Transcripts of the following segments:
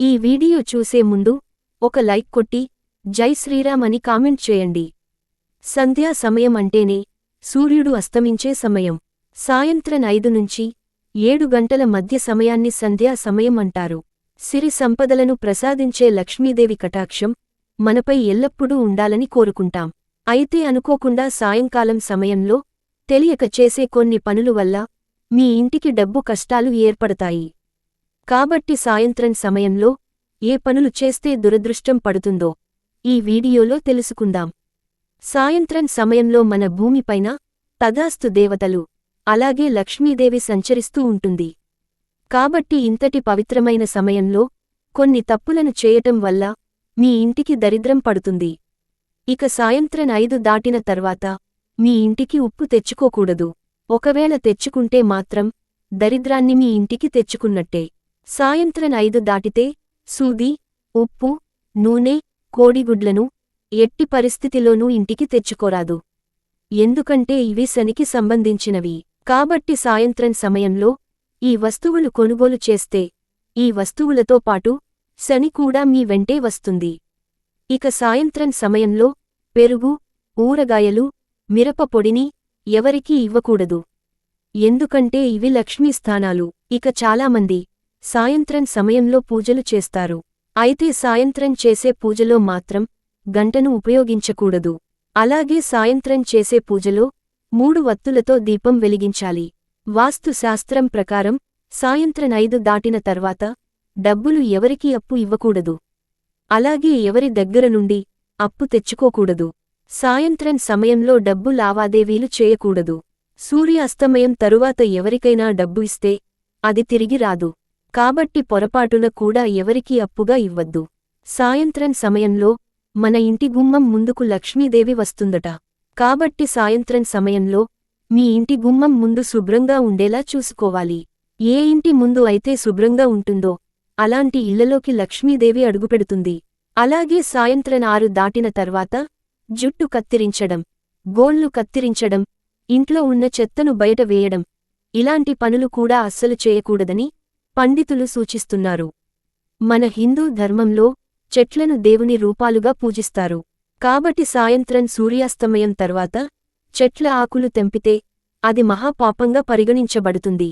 ఈ వీడియో చూసే ముందు ఒక లైక్ కొట్టి జై శ్రీరామ్ అని కామెంట్ చేయండి. సంధ్యా సమయం అంటేనే సూర్యుడు అస్తమించే సమయం. సాయంత్రం ఐదు నుంచి ఏడు గంటల మధ్య సమయాన్ని సంధ్యా సమయం అంటారు. సిరి సంపదలను ప్రసాదించే లక్ష్మీదేవి కటాక్షం మనపై ఎల్లప్పుడూ ఉండాలని కోరుకుంటాం. అయితే అనుకోకుండా సాయంకాలం సమయంలో తెలియక చేసే కొన్ని పనులు వల్ల మీ ఇంటికి డబ్బు కష్టాలు ఏర్పడతాయి. కాబట్టి సాయంత్రం సమయంలో ఏ పనులు చేస్తే దురదృష్టం పడుతుందో ఈ వీడియోలో తెలుసుకుందాం. సాయంత్రం సమయంలో మన భూమిపైన తదాస్తు దేవతలు అలాగే లక్ష్మీదేవి సంచరిస్తూ ఉంటుంది. కాబట్టి ఇంతటి పవిత్రమైన సమయంలో కొన్ని తప్పులను చేయటం వల్ల మీ ఇంటికి దరిద్రం పడుతుంది. ఇక సాయంత్రం ఐదు దాటిన తర్వాత మీ ఇంటికి ఉప్పు తెచ్చుకోకూడదు. ఒకవేళ తెచ్చుకుంటే మాత్రం దరిద్రాన్ని మీ ఇంటికి తెచ్చుకున్నట్టే. సాయంత్రం ఐదు దాటితే సూది ఉప్పు నూనె కోడిగుడ్లను ఎట్టి పరిస్థితిలోనూ ఇంటికి తెచ్చుకోరాదు. ఎందుకంటే ఇవి శనికి సంబంధించినవి. కాబట్టి సాయంత్రం సమయంలో ఈ వస్తువులు కొనుగోలు చేస్తే ఈ వస్తువులతో పాటు శని కూడా మీ వెంటే వస్తుంది. ఇక సాయంత్రం సమయంలో పెరుగు ఊరగాయలు మిరప పొడిని ఎవరికీ ఇవ్వకూడదు. ఎందుకంటే ఇవి లక్ష్మీ స్థానాలు ఇక చాలామంది సాయంత్రం సమయంలో పూజలు చేస్తారు. అయితే సాయంత్రం చేసే పూజలో మాత్రం గంటను ఉపయోగించకూడదు. అలాగే సాయంత్రం చేసే పూజలో మూడు వత్తులతో దీపం వెలిగించాలి. వాస్తు శాస్త్రం ప్రకారం సాయంత్రం ఐదు దాటిన తర్వాత డబ్బులు ఎవరికీ అప్పు ఇవ్వకూడదు. అలాగే ఎవరి దగ్గర నుండి అప్పు తెచ్చుకోకూడదు. సాయంత్రం సమయంలో డబ్బు లావాదేవీలు చేయకూడదు. సూర్యాస్తమయం తరువాత ఎవరికైనా డబ్బు ఇస్తే అది తిరిగి రాదు. కాబట్టి పొరపాటున కూడా ఎవరికీ అప్పుగా ఇవ్వద్దు. సాయంత్రం సమయంలో మన ఇంటి గుమ్మం ముందుకు లక్ష్మీదేవి వస్తుందట. కాబట్టి సాయంత్రం సమయంలో మీ ఇంటి గుమ్మం ముందు శుభ్రంగా ఉండేలా చూసుకోవాలి. ఏ ఇంటి ముందు అయితే శుభ్రంగా ఉంటుందో అలాంటి ఇళ్ళలోకి లక్ష్మీదేవి అడుగుపెడుతుంది. అలాగే సాయంత్రం ఆరు దాటిన తర్వాత జుట్టు కత్తిరించడం గోళ్ళు కత్తిరించడం ఇంట్లో ఉన్న చెత్తను బయట వేయడం ఇలాంటి పనులు కూడా అస్సలు చేయకూడదని పండితులు సూచిస్తున్నారు. మన హిందూ ధర్మంలో చెట్లను దేవుని రూపాలుగా పూజిస్తారు. కాబట్టి సాయంత్రం సూర్యాస్తమయం తర్వాత చెట్ల ఆకులు తెంపితే అది మహాపాపంగా పరిగణించబడుతుంది.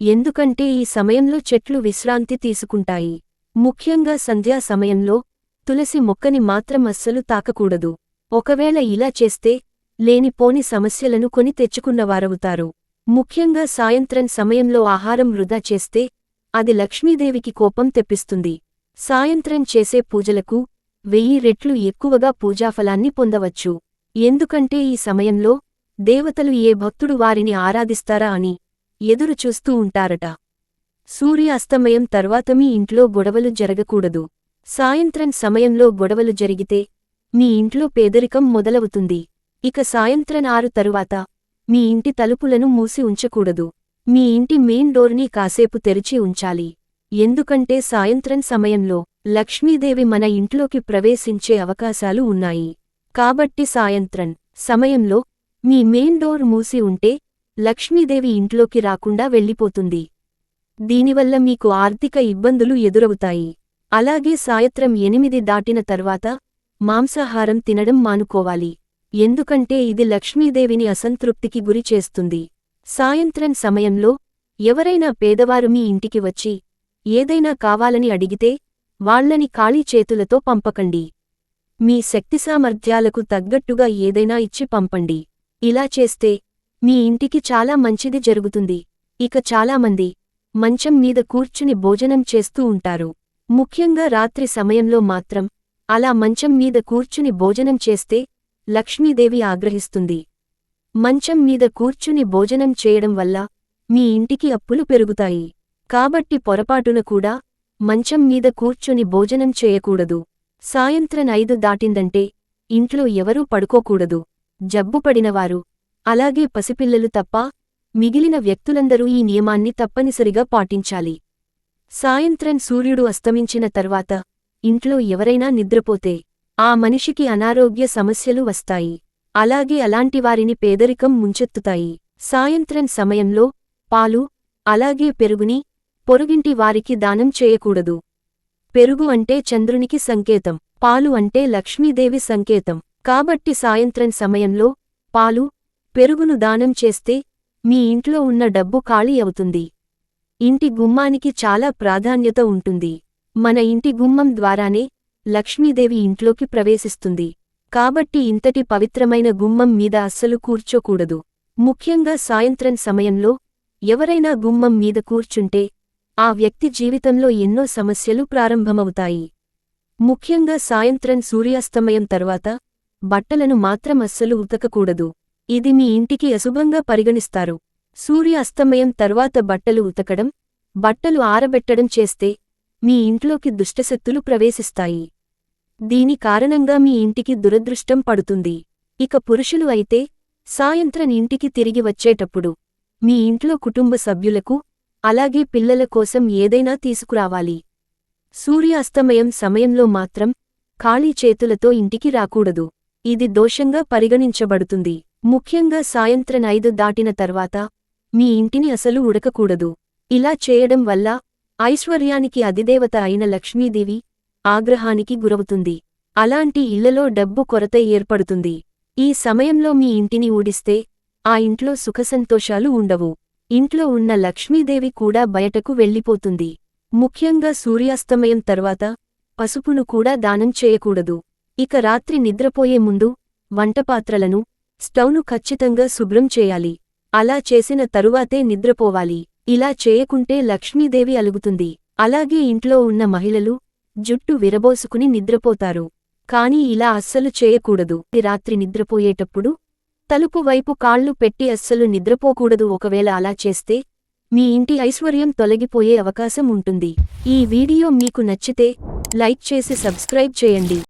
ఎందుకంటే ఈ సమయంలో చెట్లు విశ్రాంతి తీసుకుంటాయి. ముఖ్యంగా సంధ్యా సమయంలో తులసి మొక్కని మాత్రం అస్సలు తాకకూడదు. ఒకవేళ ఇలా చేస్తే లేనిపోని సమస్యలను కొని తెచ్చుకున్నవారవుతారు. ముఖ్యంగా సాయంత్రం సమయంలో ఆహారం వృధా చేస్తే అది లక్ష్మీదేవికి కోపం తెప్పిస్తుంది. సాయంత్రం చేసే పూజలకు వెయ్యి రెట్లు ఎక్కువగా పూజాఫలాన్ని పొందవచ్చు. ఎందుకంటే ఈ సమయంలో దేవతలు ఏ భక్తుడు వారిని ఆరాధిస్తారా అని ఎదురుచూస్తూ ఉంటారట. సూర్య అస్తమయం తర్వాత మీ ఇంట్లో గొడవలు జరగకూడదు. సాయంత్రం సమయంలో గొడవలు జరిగితే మీ ఇంట్లో పేదరికం మొదలవుతుంది. ఇక సాయంత్రం ఆరు తరువాత మీ ఇంటి తలుపులను మూసి ఉంచకూడదు. మీ ఇంటి మెయిన్ డోర్ని కాసేపు తెరిచి ఉంచాలి. ఎందుకంటే సాయంత్రం సమయంలో లక్ష్మీదేవి మన ఇంట్లోకి ప్రవేశించే అవకాశాలు ఉన్నాయి. కాబట్టి సాయంత్రం సమయంలో మీ మెయిన్ డోర్ మూసి ఉంటే లక్ష్మీదేవి ఇంట్లోకి రాకుండా వెళ్ళిపోతుంది. దీనివల్ల మీకు ఆర్థిక ఇబ్బందులు ఎదురవుతాయి. అలాగే సాయంత్రం ఎనిమిది దాటిన తర్వాత మాంసాహారం తినడం మానుకోవాలి. ఎందుకంటే ఇది లక్ష్మీదేవిని అసంతృప్తికి గురి చేస్తుంది. సాయంత్రం సమయంలో ఎవరైనా పేదవారు మీ ఇంటికి వచ్చి ఏదైనా కావాలని అడిగితే వాళ్ళని ఖాళీ చేతులతో పంపకండి. మీ శక్తి సామర్థ్యాలకు తగ్గట్టుగా ఏదైనా ఇచ్చి పంపండి. ఇలా చేస్తే మీ ఇంటికి చాలా మంచిది జరుగుతుంది. ఇక చాలామంది మంచం మీద కూర్చుని భోజనం చేస్తూ ఉంటారు. ముఖ్యంగా రాత్రి సమయంలో మాత్రం అలా మంచం మీద కూర్చుని భోజనం చేస్తే లక్ష్మీదేవి ఆగ్రహిస్తుంది. మంచం మీద కూర్చుని భోజనం చేయడం వల్ల మీ ఇంటికి అప్పులు పెరుగుతాయి. కాబట్టి పొరపాటున కూడా మంచం మీద కూర్చుని భోజనం చేయకూడదు. సాయంత్రం ఐదు దాటిందంటే ఇంట్లో ఎవరూ పడుకోకూడదు. జబ్బుపడినవారు అలాగే పసిపిల్లలు తప్ప మిగిలిన వ్యక్తులందరూ ఈ నియమాన్ని తప్పనిసరిగా పాటించాలి. సాయంత్రం సూర్యుడు అస్తమించిన తర్వాత ఇంట్లో ఎవరైనా నిద్రపోతే ఆ మనిషికి అనారోగ్య సమస్యలు వస్తాయి. అలాగే అలాంటివారిని పేదరికం ముంచెత్తుతాయి. సాయంత్రం సమయంలో పాలు అలాగే పెరుగుని పొరుగింటి వారికి దానం చేయకూడదు. పెరుగు అంటే చంద్రునికి సంకేతం పాలు అంటే లక్ష్మీదేవి సంకేతం. కాబట్టి సాయంత్రం సమయంలో పాలు పెరుగును దానం చేస్తే మీ ఇంట్లో ఉన్న డబ్బు ఖాళీ అవుతుంది. ఇంటి గుమ్మానికి చాలా ప్రాధాన్యత ఉంటుంది. మన ఇంటి గుమ్మం ద్వారానే లక్ష్మీదేవి ఇంట్లోకి ప్రవేశిస్తుంది. కాబట్టి ఇంతటి పవిత్రమైన గుమ్మం మీద అస్సలు కూర్చోకూడదు. ముఖ్యంగా సాయంత్రం సమయంలో ఎవరైనా గుమ్మం మీద కూర్చుంటే ఆ వ్యక్తి జీవితంలో ఎన్నో సమస్యలు ప్రారంభమవుతాయి. ముఖ్యంగా సాయంత్రం సూర్యాస్తమయం తర్వాత బట్టలను మాత్రం అస్సలు ఉతకకూడదు. ఇది మీ ఇంటికి అశుభంగా పరిగణిస్తారు. సూర్యాస్తమయం తర్వాత బట్టలు ఉతకడం బట్టలు ఆరబెట్టడం చేస్తే మీ ఇంట్లోకి దుష్టశక్తులు ప్రవేశిస్తాయి. దీని కారణంగా మీ ఇంటికి దురదృష్టం పడుతుంది. ఇక పురుషులు అయితే సాయంత్రం ఇంటికి తిరిగి వచ్చేటప్పుడు మీ ఇంట్లో కుటుంబ సభ్యులకు అలాగే పిల్లల కోసం ఏదైనా తీసుకురావాలి. సూర్యాస్తమయం సమయంలో మాత్రం ఖాళీ చేతులతో ఇంటికి రాకూడదు. ఇది దోషంగా పరిగణించబడుతుంది. ముఖ్యంగా సాయంత్రం ఐదు దాటిన తర్వాత మీ ఇంటిని అసలు ఉడకకూడదు. ఇలా చేయడం వల్ల ఐశ్వర్యానికి అధిదేవత అయిన లక్ష్మీదేవి ఆగ్రహానికి గురవుతుంది. అలాంటి ఇళ్ళలో డబ్బు కొరత ఏర్పడుతుంది. ఈ సమయంలో మీ ఇంటిని ఊడిస్తే ఆ ఇంట్లో సుఖసంతోషాలు ఉండవు. ఇంట్లో ఉన్న లక్ష్మీదేవి కూడా బయటకు వెళ్ళిపోతుంది. ముఖ్యంగా సూర్యాస్తమయం తర్వాత పసుపును కూడా దానం చేయకూడదు. ఇక రాత్రి నిద్రపోయే ముందు వంటపాత్రలను స్టౌను ఖచ్చితంగా శుభ్రం చేయాలి. అలా చేసిన తరువాతే నిద్రపోవాలి. ఇలా చేయకుంటే లక్ష్మీదేవి అలుగుతుంది. అలాగే ఇంట్లో ఉన్న మహిళలు జుట్టు విరబోసుకుని నిద్రపోతారు. కాని ఇలా అస్సలు చేయకూడదు. రాత్రి నిద్రపోయేటప్పుడు తలుపు వైపు కాళ్ళు పెట్టి అస్సలు నిద్రపోకూడదు. ఒకవేళ అలా చేస్తే మీ ఇంటి ఐశ్వర్యం తొలగిపోయే అవకాశం ఉంటుంది. ఈ వీడియో మీకు నచ్చితే లైక్ చేసి సబ్స్క్రైబ్ చేయండి.